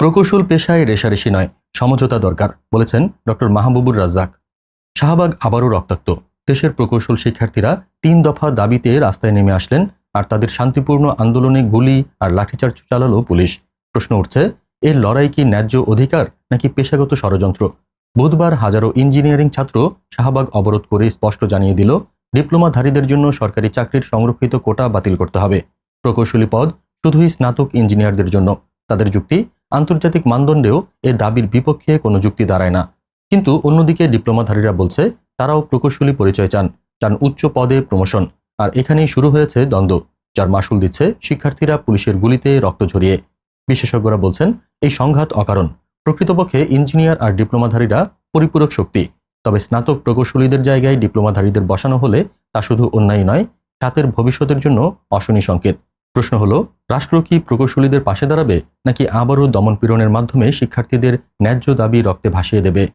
প্রকৌশল পেশায় রেশারেশি নয়, সমঝোতা দরকার, বলেছেন ডক্টর মাহবুবুর রাজ্জাক। শাহবাগ আবারও রক্তাক্ত। দেশের প্রকৌশল শিক্ষার্থীরা তিন দফা দাবিতে রাস্তায় নেমে আসলেন, আর তাদের শান্তিপূর্ণ আন্দোলনে গুলি আর লাঠিচার্জ চালালো পুলিশ। প্রশ্ন উঠছে, এর লড়াই কি ন্যায্য অধিকার নাকি পেশাগত ষড়যন্ত্র? বুধবার হাজারো ইঞ্জিনিয়ারিং ছাত্র শাহবাগ অবরোধ করে স্পষ্ট জানিয়ে দিল, ডিপ্লোমাধারীদের জন্য সরকারি চাকরির সংরক্ষিত কোটা বাতিল করতে হবে। প্রকৌশলী পদ শুধুই স্নাতক ইঞ্জিনিয়ারদের জন্য। তাদের যুক্তি আন্তর্জাতিক মানদণ্ডেও এ দাবির বিপক্ষে কোনো যুক্তি দাঁড়ায় না। কিন্তু অন্যদিকে ডিপ্লোমাধারীরা বলছে, তারাও প্রকৌশলী পরিচয় চান চান উচ্চ পদে প্রমোশন। আর এখানেই শুরু হয়েছে দ্বন্দ্ব, যার মাসুল দিচ্ছে শিক্ষার্থীরা পুলিশের গুলিতে রক্ত ঝরিয়ে। বিশেষজ্ঞরা বলছেন, এই সংঘাত অকারণ। প্রকৃতপক্ষে ইঞ্জিনিয়ার আর ডিপ্লোমাধারীরা পরিপূরক শক্তি। তবে স্নাতক প্রকৌশলীদের জায়গায় ডিপ্লোমাধারীদের বসানো হলে তা শুধু অন্যায় নয় জাতের ভবিষ্যতের জন্য অশনি সংকেত। প্রশ্ন হল, রাষ্ট্র কি প্রকৌশলীদের পাশে দাঁড়াবে নাকি আবারও দমনপীড়নের মাধ্যমে শিক্ষার্থীদের ন্যায্য দাবি রক্তে ভাসিয়ে দেবে?